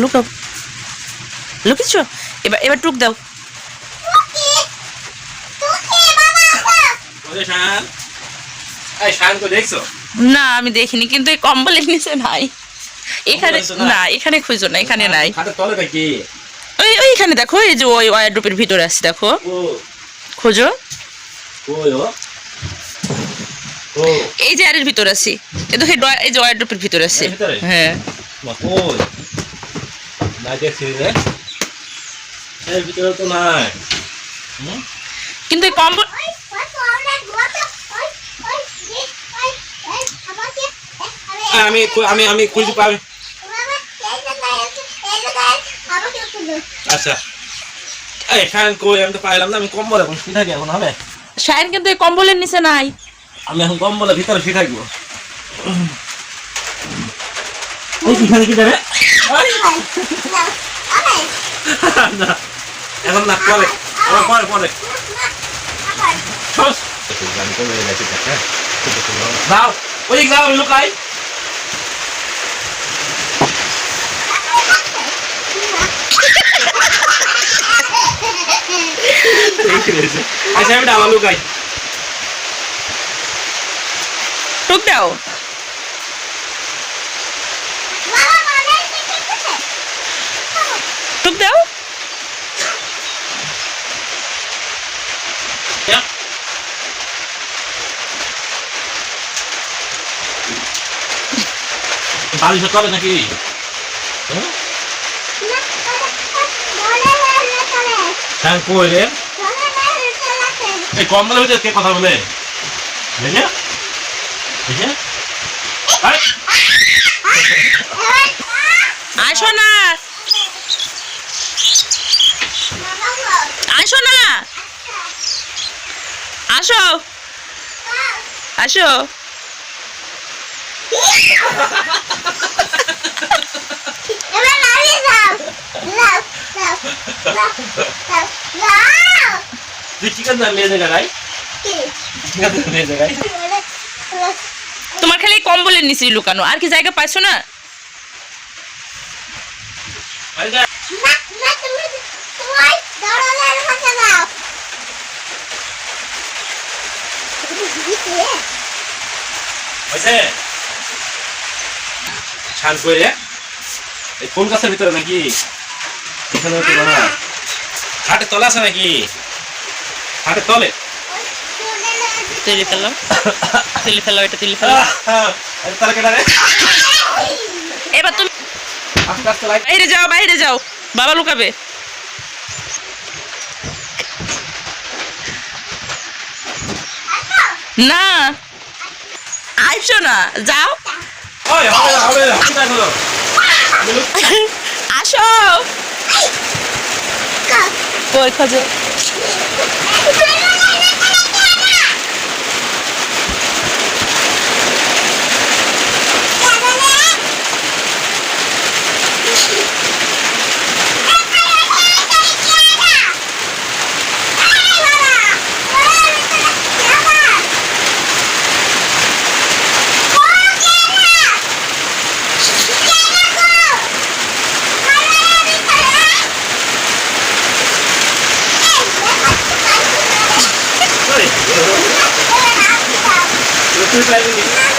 লুকাও লুকিয়েছ? এবার এবার টুক দাও। ওরে শান? এই শান তো দেখছ? না আমি দেখিনি কিন্তু এই কম্বলের নিচে নাই এখানে নাই? না? এখানে খুঁজো না এখানে নাই। খাটের তলে নাকি? ওই ওইখানে দেখো এই যে ওই ওয়ারড্রোপের ভিতরে আছে দেখো। ও। খোঁজো। ও। ও। এই যে আরের ভিতরে আছি। এই দেখো এই যে ওয়ারড্রোপের ভিতরে আছে। হ্যাঁ। নাই দেখছি রে এর ভিতরে তো নাই। কিন্তু কম্বল আমি আমি আমি খুঁজে পাবি। আচ্ছা। এই শান কই? আমি তো পাইলাম না আমি কম্বল এখন শুয়ে থাকি এখন হবে? শাইন কিন্তু এই কম্বলের নিচে নাই। আমি এখন কম্বলের ভিতরে শুয়ে থাকব এই কি যাবে না এখন না পরে আবার পরে পরে ছস যাও ওই যাও ওই লুকাই আচ্ছা আমি ডালা লুকাই টুক দাও টুক দাও বালিশ করে নাকি হ্যাঁ? এই কম্বলের ভিতরে কে কথা বলে দেখে দেখে আরে আসো না নিয়ে জায়গায় তোমার খালি এই কম্বলের নিচে লুকানো আর কি জায়গা পাইছো না ছান কই রে এই কোন গাছের ভিতরে নাকি? এখানে তো না। হাটের তলে আছে নাকি? হাটের তলে? তুলে ফেলো। তুলে ফেলো এটা তুলে ফেলো। আরে তারা রে এবার তুমি বাইরে যাও বাইরে যাও। বাবা লুকাবে। না। আইসো না যাও। আসো। কই খোঁজো? Thank you.